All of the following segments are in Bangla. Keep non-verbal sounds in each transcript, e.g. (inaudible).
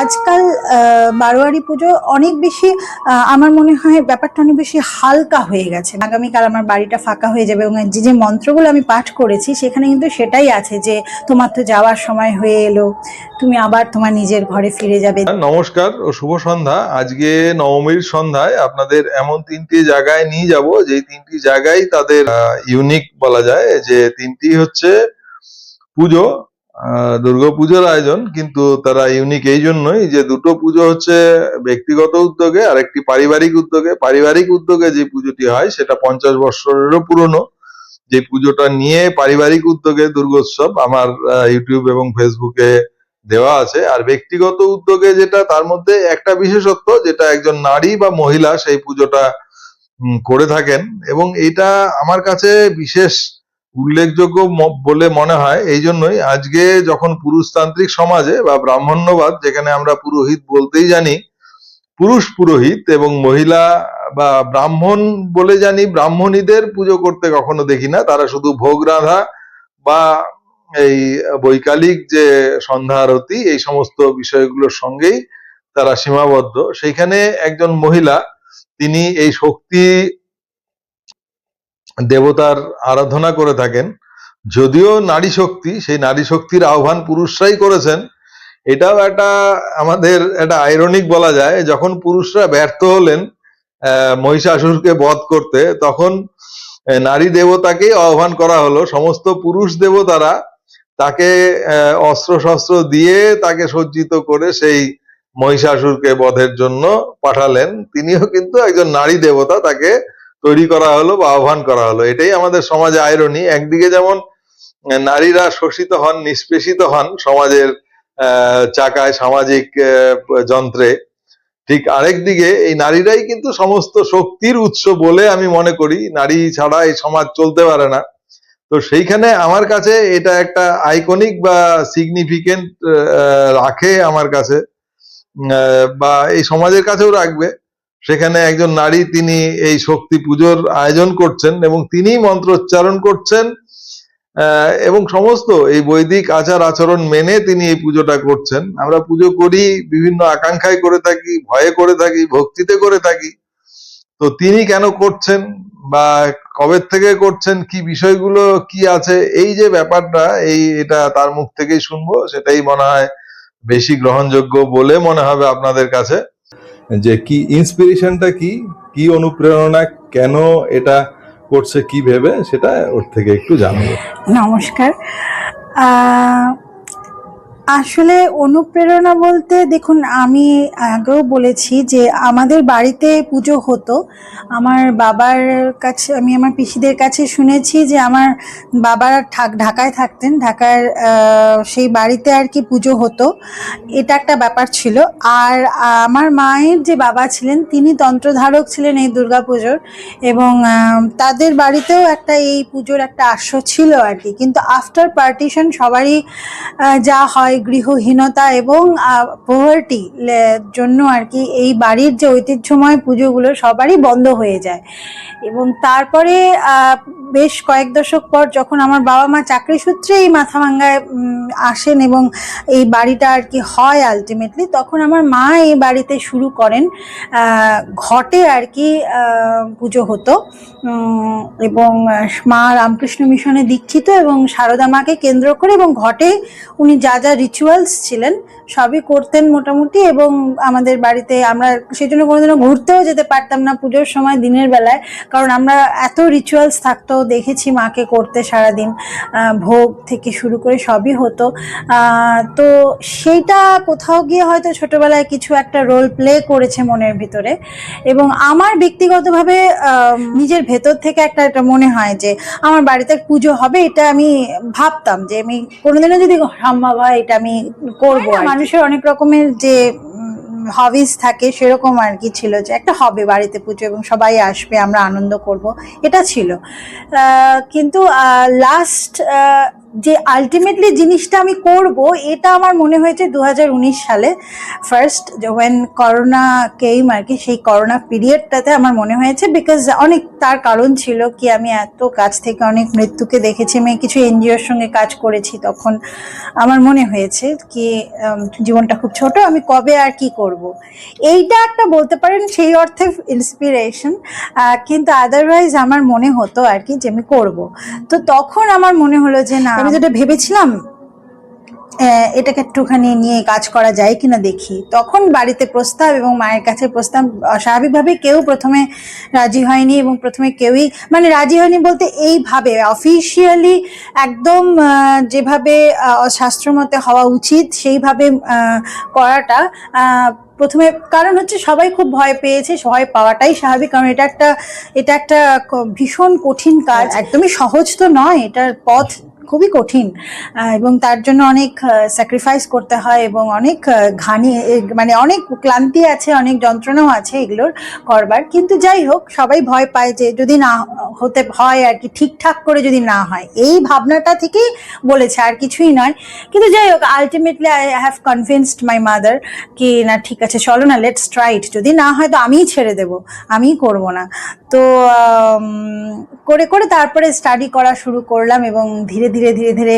আজকাল বারোয়ারি পুজো অনেক বেশি আমার মনে হয় ব্যাপারটা অনেক বেশি হালকা হয়ে গেছে। আগামীকাল আমার বাড়িটা ফাঁকা হয়ে যাবে এবং যে যে মন্ত্রগুলো আমি পাঠ করেছি, সেখানে কিন্তু সেটাই আছে যে, তোমার তো যাওয়ার সময় হয়ে এলো, তুমি আবার তোমার নিজের ঘরে ফিরে যাবে। নমস্কার ও শুভ সন্ধ্যা। আজকে নবমীর সন্ধ্যায় আপনাদের এমন তিনটি জায়গায় নিয়ে যাব যে তিনটি জায়গায় তাদের ইউনিক বলা যায়, যে তিনটি হচ্ছে পুজো দুর্গাপুজোর আয়োজন, কিন্তু তারা ইউনিক এই জন্যই যে দুটো পুজো হচ্ছে ব্যক্তিগত উদ্যোগে আর একটি পারিবারিক উদ্যোগে। পারিবারিক উদ্যোগে যে পুজোটি হয়, সেটা পঞ্চাশ বৎসরেরও পুরনো। যে পুজোটা নিয়ে পারিবারিক উদ্যোগে দুর্গোৎসব আমার ইউটিউব এবং ফেসবুকে দেওয়া আছে। আর ব্যক্তিগত উদ্যোগে যেটা, তার মধ্যে একটা বিশেষত্ব, যেটা একজন নারী বা মহিলা সেই পুজোটা করে থাকেন। এবং এটা আমার কাছে বিশেষ উল্লেখযোগ্য বলে মনে হয় এই জন্যই আজকে যখন পুরুষতান্ত্রিক সমাজে বা ব্রাহ্মণ্যবাদ, যেখানে আমরা পুরোহিত বলতেই জানি, পুরুষ পুরোহিত এবং মহিলা বা ব্রাহ্মণ বলে জানি, ব্রাহ্মণীদের পুজো করতে কখনো দেখি না। তারা শুধু ভোগ রাধা বা এই বৈকালিক যে সন্ধ্যা আরতি, এই সমস্ত বিষয়গুলোর সঙ্গেই তারা সীমাবদ্ধ। সেইখানে একজন মহিলা, তিনি এই শক্তি দেবতার আরাধনা করে থাকেন, যদিও নারী শক্তি, সেই নারী শক্তির আহ্বান পুরুষরাই করেছেন। এটাও একটা আমাদের একটা আইরনিক বলা যায়, যখন পুরুষরা ব্যর্থ হলেন মহিষাসুরকে বধ করতে, তখন নারী দেবতাকেই আহ্বান করা হলো। সমস্ত পুরুষ দেবতারা তাকে অস্ত্র শস্ত্র দিয়ে তাকে সজ্জিত করে সেই মহিষাসুরকে বধের জন্য পাঠালেন। তিনিও কিন্তু একজন নারী দেবতা, তাকে তৈরি করা হলো বা আহ্বান করা হলো। এটাই আমাদের সমাজে আইরনি একদিকে যেমন নারীরা শোষিত হন, নিষ্পেষিত হন সমাজের চাকায় সামাজিক যন্ত্রে, ঠিক আরেক দিকে এই নারীরাই কিন্তু সমস্ত শক্তির উৎস বলে আমি মনে করি। নারী ছাড়া এই সমাজ চলতে পারে না। তো সেইখানে আমার কাছে এটা একটা আইকনিক বা সিগনিফিকেন্ট রাখে আমার কাছে বা এই সমাজের কাছেও রাখবে। সেখানে একজন নারী তিনি এই শক্তি পুজোর আয়োজন করছেন এবং তিনি মন্ত্রোচ্চারণ করছেন এবং সমস্ত এই বৈদিক আচার আচরণ মেনে তিনি এই পুজোটা করছেন। আমরা পুজো করি, বিভিন্ন আকাঙ্ক্ষায় করে থাকি, ভয়ে করে থাকি, ভক্তিতে করে থাকি। তো তিনি কেন করছেন বা কবে থেকে করছেন, কি বিষয়গুলো, কি আছে, এই যে ব্যাপারটা, এই এটা তার মুখ থেকেই শুনব, সেটাই মনে হয় বেশি গ্রহণযোগ্য বলে মনে হবে আপনাদের কাছে। যে কি ইন্সপিরেশনটা কি কি অনুপ্রেরণা, কেন এটা করছে, কি ভেবে, সেটা ওর থেকে একটু জানব। নমস্কার। আসলে অনুপ্রেরণা বলতে দেখুন, আমি আগেও বলেছি যে আমাদের বাড়িতে পুজো হতো। আমার বাবার কাছে, আমি আমার পিসিদের কাছে শুনেছি যে আমার বাবা ঢাক- ঢাকায় থাকতেন। ঢাকার সেই বাড়িতে আর কি পুজো হতো। এটা একটা ব্যাপার ছিল। আর আমার মায়ের যে বাবা ছিলেন, তিনি তন্ত্রধারক ছিলেন এই দুর্গাপুজোর এবং তাদের বাড়িতেও একটা এই পুজোর একটা আশ্র ছিল আর কি। কিন্তু আফটার পার্টিশন সবারই যা হয় গৃহহীনতা এবং পোভার্টি জন্য আর কি এই বাড়ির যে ঐতিহ্যময় পুজোগুলো সবারই বন্ধ হয়ে যায়। এবং তারপরে বেশ কয়েক দশক পর যখন আমার বাবা মা চাকরি সূত্রে এই মাথাভাঙ্গায় আসেন এবং এই বাড়িটা আর কি হয় আলটিমেটলি তখন আমার মা এই বাড়িতে শুরু করেন ঘটে আর কি পুজো হতো। এবং মা রামকৃষ্ণ মিশনে দীক্ষিত এবং সারদা মাকে কেন্দ্র করে এবং ঘটে উনি যা যা রিচুয়ালস ছিলেন সবই করতেন মোটামুটি এবং আমাদের বাড়িতে আমরা সেই জন্য কোনোদিনও ঘুরতেও যেতে পারতাম না পুজোর সময় দিনের বেলায় কারণ আমরা এত রিচুয়ালস থাকতো দেখেছি মাকে করতে সারাদিন ভোগ থেকে শুরু করে সবই হতো তো সেইটা কোথাও গিয়ে হয়তো ছোটবেলায় কিছু একটা রোল প্লে করেছে মনের ভিতরে এবং আমার ব্যক্তিগতভাবে নিজের ভেতর থেকে একটা একটা মনে হয় যে আমার বাড়িতে পুজো হবে এটা আমি ভাবতাম যে আমি কোনোদিনও যদি সম্ভব হয় এটা আমি করব কি। মানুষের অনেক রকমের যে হবিস থাকে সেরকম আর কি ছিল যে, একটা হবে বাড়িতে পুজো এবং সবাই আসবে, আমরা আনন্দ করব, এটা ছিল। কিন্তু লাস্ট যে আলটিমেটলি জিনিসটা আমি করব, এটা আমার মনে হয়েছে দু হাজার উনিশ সালে ফার্স্ট ওয়েন করোনা কেইম আর কি, সেই করোনা পিরিয়ডটাতে আমার মনে হয়েছে বিকজ অনেক তার কারণ ছিল কি আমি এত কাছ থেকে অনেক মৃত্যুকে দেখেছি, আমি কিছু এনজিওর সঙ্গে কাজ করেছি তখন। আমার মনে হয়েছে কি জীবনটা খুব ছোট, আমি কবে আর কি করব? এইটা একটা বলতে পারেন সেই অর্থে ইন্সপিরেশন কিন্তু আদারওয়াইজ আমার মনে হতো আর কি যে আমি করব। তো তখন আমার মনে হলো যে না আমি যেটা ভেবেছিলাম এটাকে একটুখানি নিয়ে কাজ করা যায় কিনা দেখি। তখন বাড়িতে প্রস্তাব এবং মায়ের কাছে প্রস্তাব স্বাভাবিকভাবে কেউ প্রথমে রাজি হয়নি এবং প্রথমে কেউই মানে রাজি হয়নি বলতে এইভাবে অফিসিয়ালি একদম যেভাবে শাস্ত্রমতে হওয়া উচিত সেইভাবে করাটা প্রথমে কারণ হচ্ছে সবাই খুব ভয় পেয়েছে, ভয় পাওয়াটাই স্বাভাবিক কারণ এটা একটা এটা একটা ভীষণ কঠিন কাজ। একদমই সহজ তো নয়, এটার পথ খুবই কঠিন এবং তার জন্য অনেক স্যাক্রিফাইস করতে হয় এবং অনেক ঘানি মানে অনেক ক্লান্তি আছে, অনেক যন্ত্রণাও আছে এগুলোর করবার। কিন্তু যাই হোক, সবাই ভয় পায় যে যদি না হতে হয় আর কি ঠিকঠাক করে যদি না হয়। এই ভাবনাটা থেকেই বলেছে, আর কিছুই নয়। কিন্তু যাই হোক ultimately I have convinced my mother কি না ঠিক আছে, চলো না লেটস ট্রাইট যদি না হয় তো আমিই ছেড়ে দেব, আমিই করব না। তো করে করে তারপরে স্টাডি করা শুরু করলাম এবং ধীরে ধীরে ধীরে ধীরে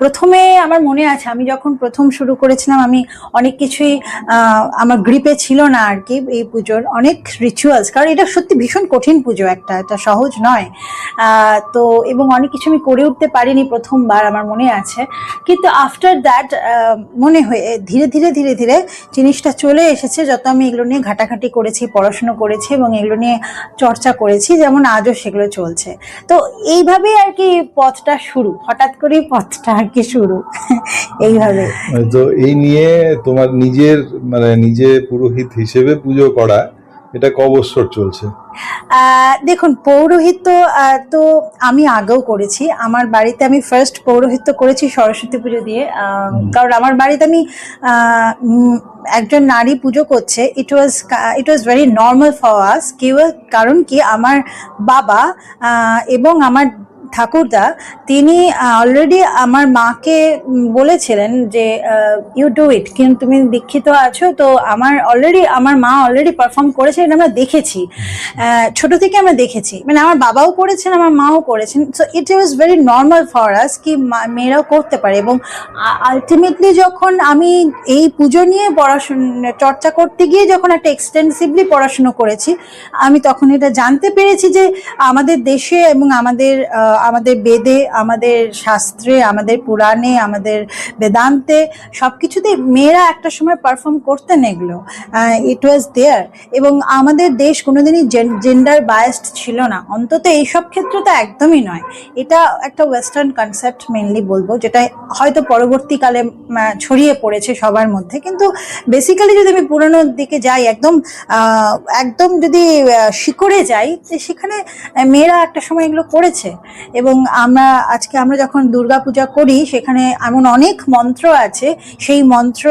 প্রথমে আমার মনে আছে আমি যখন প্রথম শুরু করেছিলাম আমি অনেক কিছুই আমার গ্রিপে ছিল না আর কি এই পুজোর। অনেক রিচুয়ালস কারণ এটা সত্যি ভীষণ কঠিন পুজো একটা, এটা সহজ নয়। তো এবং অনেক কিছু আমি করে উঠতে পারিনি প্রথমবার আমার মনে আছে। কিন্তু আফটার দ্যাট মনে হয়ে, ধীরে ধীরে ধীরে ধীরে জিনিসটা চলে এসেছে। যত আমি এগুলো নিয়ে ঘাটাঘাটি করেছি, পড়াশুনো করেছি এবং এগুলো নিয়ে চর্চা করেছি, যেমন আজও সেগুলো চলছে। তো এইভাবেই আর কি পথটা শুরু, হঠাৎ করেই পথটা আর কি শুরু। (laughs) এইভাবে। তো এই নিয়ে তোমার নিজের মানে নিজে পুরোহিত হিসেবে পুজো করা এটা ক বছর চলছে? দেখুন পৌরোহিত্য তো আমি আগেও করেছি। আমার বাড়িতে আমি ফার্স্ট পৌরোহিত্য করেছি সরস্বতী পুজো দিয়ে। কারণ আমার বাড়িতে আমি আহ, একজন নারী পুজো করছে। It was it was very normal for us কেউ কারণ কি আমার বাবা এবং আমার ঠাকুরদা, তিনি অলরেডি আমার মাকে বলেছিলেন যে ইউ ডু ইট কিন্তু তুমি দীক্ষিত আছো, তো আমার অলরেডি আমার মা অলরেডি পারফর্ম করেছে, এটা আমরা দেখেছি। ছোট থেকে আমরা দেখেছি। মানে আমার বাবাও করেছেন, আমার মাও করেছেন। So it was very normal for us কি মেয়েরাও করতে পারে এবং আলটিমেটলি যখন আমি এই পুজো নিয়ে পড়াশোনা, চর্চা করতে গিয়ে যখন একটা এক্সটেন্সিভলি পড়াশুনো করেছি, আমি তখন এটা জানতে পেরেছি যে, আমাদের দেশে এবং আমাদের আমাদের বেদে, আমাদের শাস্ত্রে, আমাদের পুরাণে, আমাদের বেদান্তে সব কিছুতেই মেয়েরা একটা সময় পারফর্ম করতেন এগুলো। ইট ওয়াজ দেয়ার এবং আমাদের দেশ কোনোদিনই জেন্ডার বায়াসড ছিল না। অন্তত এইসব ক্ষেত্রে তো একদমই নয়। এটা একটা ওয়েস্টার্ন কনসেপ্ট মেনলি বলব, যেটা হয়তো পরবর্তীকালে ছড়িয়ে পড়েছে সবার মধ্যে। কিন্তু বেসিক্যালি যদি আমি পুরোনোর দিকে যাই, একদম একদম যদি শিকড়ে যাই সেখানে মেয়েরা একটা সময় এগুলো করেছে। এবং আমরা আজকে আমরা যখন দুর্গা পূজা করি সেখানে এমন অনেক মন্ত্র আছে। সেই মন্ত্র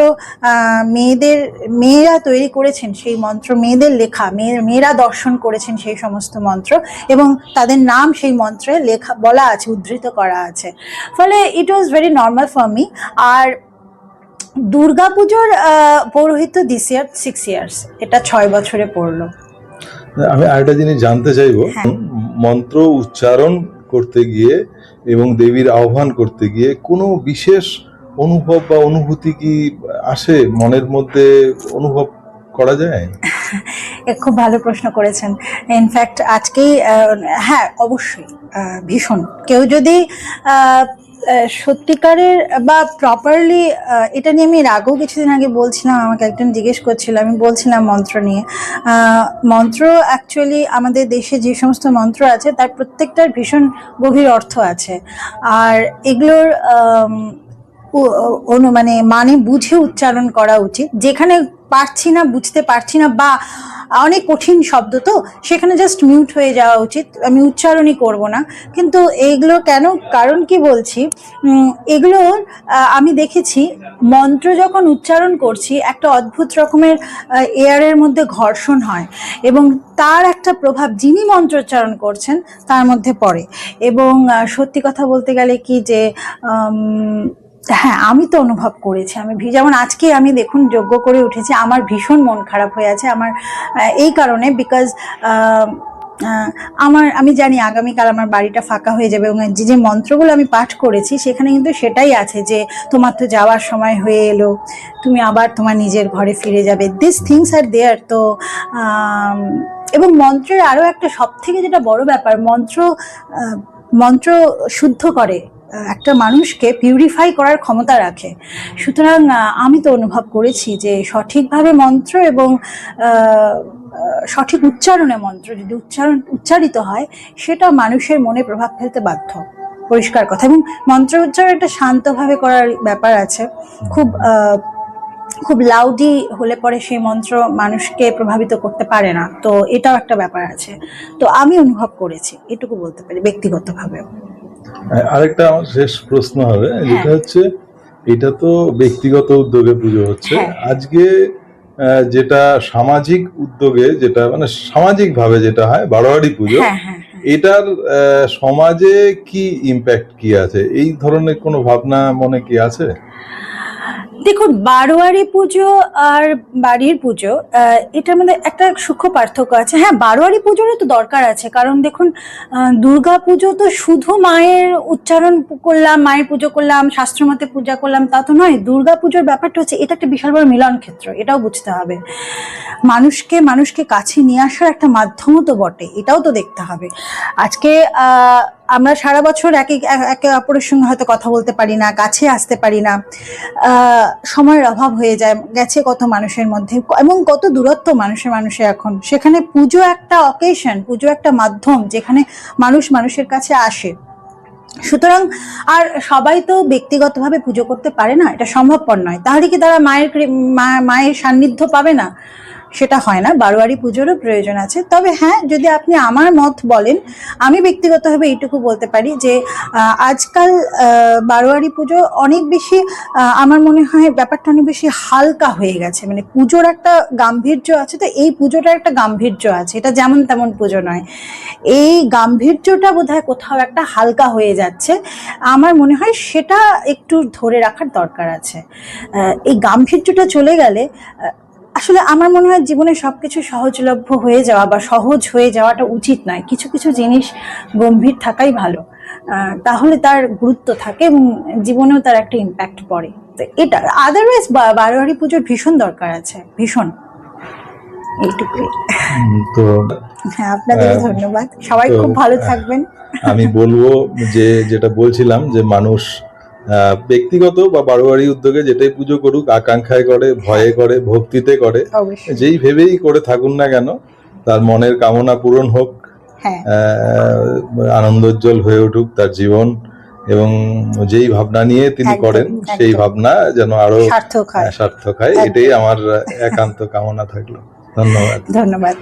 মেয়েদের মেয়েরা তৈরি করেছেন সেই মন্ত্র মেয়েদের লেখা মেয়ে মেয়েরা দর্শন করেছেন সেই সমস্ত মন্ত্র এবং তাদের নাম সেই মন্ত্রে লেখা বলা আছে উদ্ধৃত করা আছে। ফলে it was very normal for me আর দুর্গাপুজোর আহ, পৌরোহিত্য দিস ইয়ার সিক্স ইয়ার্স এটা ছয় বছরে পড়ল। আমি আরেকটা জিনিস জানতে চাইব। হ্যাঁ। মন্ত্র উচ্চারণ করতে গিয়ে এবং দেবীর আহ্বান করতে গিয়ে কোনো বিশেষ অনুভব বা অনুভূতি কি আসে মনের মধ্যে অনুভব করা যায়? খুব ভালো প্রশ্ন করেছেন। ইনফ্যাক্ট আজকেই হ্যাঁ অবশ্যই ভীষণ। কেউ যদি সত্যিকারের বা প্রপারলি এটা নিয়ে আমি রাগও কিছুদিন আগে বলছিলাম, আমাকে একজন জিজ্ঞেস করছিল, আমি বলছিলাম মন্ত্র নিয়ে। মন্ত্র অ্যাকচুয়ালি আমাদের দেশে যে সমস্ত মন্ত্র আছে, তার প্রত্যেকটার ভীষণ গভীর অর্থ আছে। আর এগুলোর মানে মানে বুঝে উচ্চারণ করা উচিত। যেখানে পারছি না বুঝতে পারছি না বা অনেক কঠিন শব্দ তো সেখানে জাস্ট মিউট হয়ে যাওয়া উচিত। আমি উচ্চারণই করব না। কিন্তু এইগুলো কেন কারণ কি বলছি উম, এগুলোর আমি দেখেছি মন্ত্র যখন উচ্চারণ করছি একটা অদ্ভুত রকমের এয়ারের মধ্যে ঘর্ষণ হয়। এবং তার একটা প্রভাব যিনি মন্ত্র উচ্চারণ করছেন তার মধ্যে পড়ে। এবং সত্যি কথা বলতে গেলে কি যে হ্যাঁ আমি তো অনুভব করেছি। আমি যেমন আজকে আমি দেখুন যোগ্য করে উঠেছি, আমার ভীষণ মন খারাপ হয়ে আছে। আমার এই কারণে বিকজ আমার, আমি জানি আগামীকাল আমার বাড়িটা ফাঁকা হয়ে যাবে এবং যে যে মন্ত্রগুলো আমি পাঠ করেছি, সেখানে কিন্তু সেটাই আছে যে, তোমার তো যাওয়ার সময় হয়ে এলো, তুমি আবার তোমার নিজের ঘরে ফিরে যাবে। দিস থিংস আর দেয়ার তো এবং মন্ত্রের আরও একটা সব থেকে যেটা বড় ব্যাপার, মন্ত্র মন্ত্র শুদ্ধ করে। একটা মানুষকে পিউরিফাই করার ক্ষমতা রাখে। সুতরাং আমি তো অনুভব করেছি যে সঠিকভাবে মন্ত্র এবং সঠিক উচ্চারণে মন্ত্র যদি উচ্চারণ, উচ্চারিত হয়, সেটা মানুষের মনে প্রভাব ফেলতে বাধ্য। পরিষ্কার কথা। এবং মন্ত্র উচ্চারণ একটা শান্তভাবে করার ব্যাপার আছে। খুব খুব লাউডি হলে পরে সেই মন্ত্র মানুষকে প্রভাবিত করতে পারে না। তো এটাও একটা ব্যাপার আছে। তো আমি অনুভব করেছি। এটুকু বলতে পারি ব্যক্তিগতভাবে। আরেকটা আমার শেষ প্রশ্ন হবে যেটা হচ্ছে এটা তো ব্যক্তিগত উদ্যোগে পুজো হচ্ছে হ্যাঁ। আজকে যেটা সামাজিক উদ্যোগে যেটা মানে সামাজিক ভাবে যেটা হয় বারোয়ারি পুজো হ্যাঁ হ্যাঁ হ্যাঁ। এটার সমাজে কি ইম্প্যাক্ট কি আছে এই ধরনের কোনো ভাবনা মনে কি আছে দেখুন, বারোয়ারি পুজো আর বাড়ির পুজো এটার মধ্যে একটা সূক্ষ্ম পার্থক্য আছে। হ্যাঁ বারোয়ারি পুজোরও তো দরকার আছে। কারণ দেখুন দুর্গা পুজো তো শুধু মায়ের উচ্চারণ করলাম, মায়ের পুজো করলাম শাস্ত্রমতে পূজা করলাম, তা তো নয়। দুর্গা পুজোর ব্যাপারটা হচ্ছে, এটা একটা বিশাল বড় মিলন ক্ষেত্র, এটাও বুঝতে হবে। মানুষকে মানুষকে কাছে নিয়ে আসার একটা মাধ্যমও তো বটে, এটাও তো দেখতে হবে। আজকে আমরা সারা বছর একে একে অপরের সঙ্গে হয়তো কথা বলতে পারি না, কাছে আসতে পারি না। সময়ের অভাব হয়ে যায়, গেছে কত মানুষের মধ্যে এবং কত দূরত্ব মানুষের মানুষে এখন। সেখানে পুজো একটা অকেশন পুজো একটা মাধ্যম যেখানে মানুষ মানুষের কাছে আসে। সুতরাং আর সবাই তো ব্যক্তিগতভাবে পুজো করতে পারে না, এটা সম্ভবপর নয়। তাহলে কি তারা মায়ের মায়ের সান্নিধ্য পাবে না? সেটা হয় না, বারোয়ারি পুজোরও প্রয়োজন আছে। তবে হ্যাঁ যদি আপনি আমার মত বলেন, আমি ব্যক্তিগতভাবে এইটুকু বলতে পারি যে আজকাল বারোয়ারি পুজো অনেক বেশি আমার মনে হয় ব্যাপারটা অনেক বেশি হালকা হয়ে গেছে। মানে পুজোর একটা গাম্ভীর্য আছে তো, এই পুজোটার একটা গাম্ভীর্য আছে। এটা যেমন তেমন পুজো নয়। এই গাম্ভীর্যটা বোধহয় কোথাও একটা হালকা হয়ে যাচ্ছে। আমার মনে হয় সেটা একটু ধরে রাখার দরকার আছে। এই গাম্ভীর্যটা চলে গেলে আসলে আমার মনে হয় জীবনে সবকিছু সহজলভ্য হয়ে যাওয়া বা সহজ হয়ে যাওয়াটা উচিত নয়। কিছু কিছু জিনিস গম্ভীর থাকাই ভালো। তাহলে তার গুরুত্ব থাকে এবং জীবনেও তার একটা ইম্প্যাক্ট পড়ে। তো এটা আদারওয়াইজ বারোয়ারি পুজোর ভীষণ দরকার আছে ভীষণ। এইটুকুই। তো হ্যাঁ আপনাদের ধন্যবাদ। সবাই খুব ভালো থাকবেন। আমি বলব যে যেটা বলছিলাম যে মানুষ ব্যক্তিগত বা বারোয়ারি উদ্যোগে যেটাই পুজো করুক আকাঙ্ক্ষায় করে ভয়ে করে ভক্তিতে করে যেই ভেবেই করে থাকুন না কেন তার মনের কামনা পূরণ হোক হ্যাঁ। আনন্দোজ্জ্বল হয়ে উঠুক তার জীবন এবং যেই ভাবনা নিয়ে তিনি করেন সেই ভাবনা যেন আরও সার্থক হয়। হয়। এটাই আমার একান্ত কামনা থাকল। ধন্যবাদ। ধন্যবাদ।